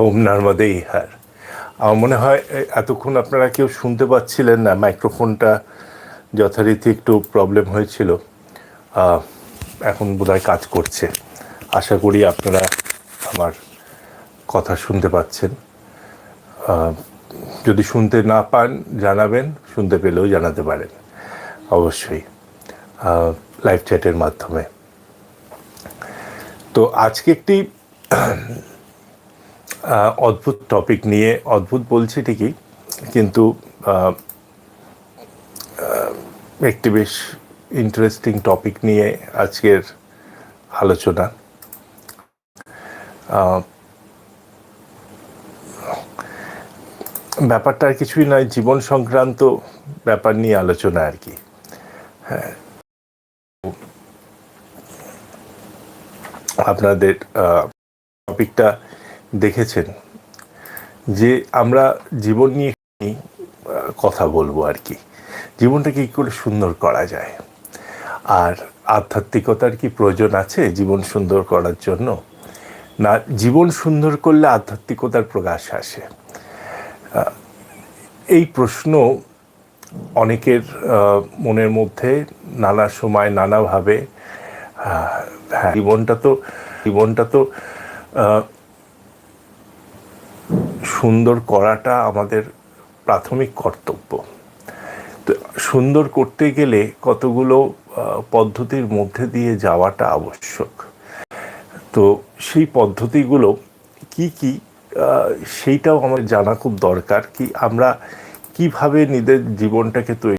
ওম নর্মদে ইহার আমার মনে হয় এতক্ষণ আপনারা কেউ শুনতে পাচ্ছিলেন না, মাইক্রোফোনটা যথারীতি একটু প্রবলেম হয়েছিল। এখন বোধহয় কাজ করছে। আশা করি আপনারা আমার কথা শুনতে পাচ্ছেন। যদি শুনতে না পান, জানাবেন, শুনতে পেলেও জানাতে পারেন। অবশ্যই। লাইভ চ্যাটের মাধ্যমে। তো আজকে একটি অদ্ভুত টপিক নিয়ে, অদ্ভুত বলছি ঠিকই, কিন্তু একটি বেশ ইন্টারেস্টিং টপিক নিয়ে আজকের আলোচনা। ব্যাপারটা আর কিছুই নয়, জীবন সংক্রান্ত ব্যাপার নিয়ে আলোচনা আর কি। হ্যাঁ। আপনাদের টপিকটা দেখেছেন যে আমরা জীবন নিয়ে কথা বলব আর কি। জীবনটাকে কী করে সুন্দর করা যায়? আর আধ্যাত্মিকতার কি প্রয়োজন আছে জীবন সুন্দর করার জন্য? না, জীবন সুন্দর করলে আধ্যাত্মিকতার প্রকাশ আসে। এই প্রশ্ন অনেকের মনের মধ্যে নানা সময় নানাভাবে হ্যাঁ জীবনটা তো জীবনটা তো সুন্দর করাটা আমাদের প্রাথমিক কর্তব্য। তো সুন্দর করতে গেলে কতগুলো পদ্ধতির মধ্যে দিয়ে যাওয়াটা আবশ্যক। তো সেই পদ্ধতিগুলো কি কি সেইটাও আমার জানা খুব দরকার কি আমরা কীভাবে নিজের জীবনটাকে তৈরি